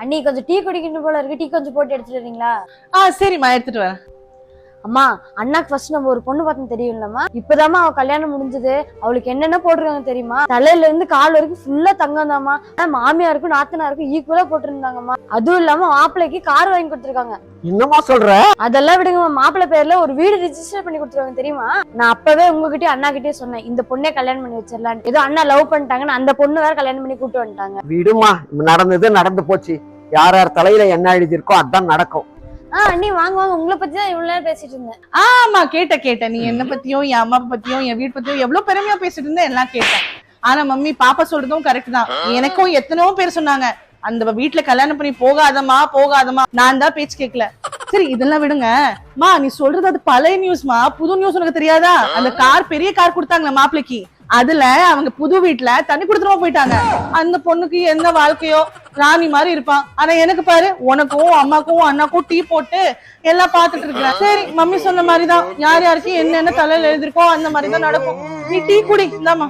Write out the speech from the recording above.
அண்ணி கொஞ்சம் டீ குடிக்கணும் போல இருக்கு. டீ கொஞ்சம் போட்டு எடுத்துட்டு வரீங்களா? ஆ சரிம்மா எடுத்துட்டு வரேன். அம்மா அண்ணாக்கு ஃபர்ஸ்ட் நம்ம ஒரு பொண்ணு பார்த்தோம் தெரியும்லம்மா. இப்பதாம்மா அவ கல்யாணம் முடிஞ்சது. அவளுக்கு என்னென்ன போட்டிருக்காங்க தெரியுமா? தலையில இருந்து கால் வரைக்கும் ஃபுல்லா தங்கம் தாம்மா மாமியாருக்கும் நாத்தனாருக்கும் ஈக்குவலா போட்டிருந்தாங்கம்மா. அதுவும் இல்லாம மாப்பிள்ளைக்கு கார் வாங்கி கொடுத்துருக்காங்க. என்னமா சொல்ற? அதெல்லாம் விடுங்கம்மா. மாப்பிள்ளை பேர்ல ஒரு வீடு ரிஜிஸ்டர் பண்ணி கொடுத்துருவாங்க தெரியுமா? நான் அப்பவே உங்ககிட்டயும் அண்ணா கிட்டே சொன்னேன். இந்த பொண்ணே கல்யாணம் பண்ணி வச்சிடலான்னு ஏதோ அண்ணா லவ் பண்ணிட்டாங்கன்னு அந்த பொண்ணு வேற கல்யாணம் பண்ணி கூட்டு வந்துட்டாங்க. விடுமா நடந்தது நடந்து போச்சு. யார் யார் தலையில என்ன எழுதியிருக்கோ அதான் நடக்கும். ஆ அண்ணி வாங்க வாங்க. உங்களை பத்தி தான் இவ்வளவு நேரம் பேசிட்டு இருந்தேன். ஆமா கேட்ட கேட்டேன். நீ என்ன பத்தியும் என் அம்மா பத்தியும் என் வீடு பத்தியும் எவ்வளவு பெருமையா பேசிட்டு இருந்தேன் எல்லாம் கேட்டேன். ஆனா மம்மி பாப்பா சொல்றதும் கரெக்ட் தான். எனக்கும் எத்தனையோ பேர் சொன்னாங்க அந்த வீட்டுல கல்யாணம் பண்ணி போகாதமா போகாதமா நான் தான் பேச்சு கேட்கல. சரி இதெல்லாம் விடுங்க. மா நீ சொல்றது அது பழைய நியூஸ்மா புது நியூஸ் உனக்கு தெரியாதா? அந்த கார் பெரிய கார் கொடுத்தாங்களே மாப்பிளைக்கு. அதுல அவங்க புது வீட்டுல தண்ணி கொடுத்துருமா போயிட்டாங்க. அந்த பொண்ணுக்கு எந்த வாழ்க்கையோ ராணி மாதிரி இருப்பான். ஆனா எனக்கு பாரு உனக்கும் அம்மாக்கும் அண்ணாக்கும் டீ போட்டு எல்லாம் பாத்துட்டு இருக்கிறேன். சரி மம்மி சொன்ன மாதிரிதான். யார் யாருக்கு என்னென்ன தலையில எழுதிருக்கோ அந்த மாதிரிதான் நடக்கும். நீ டீ குடி இந்தாமா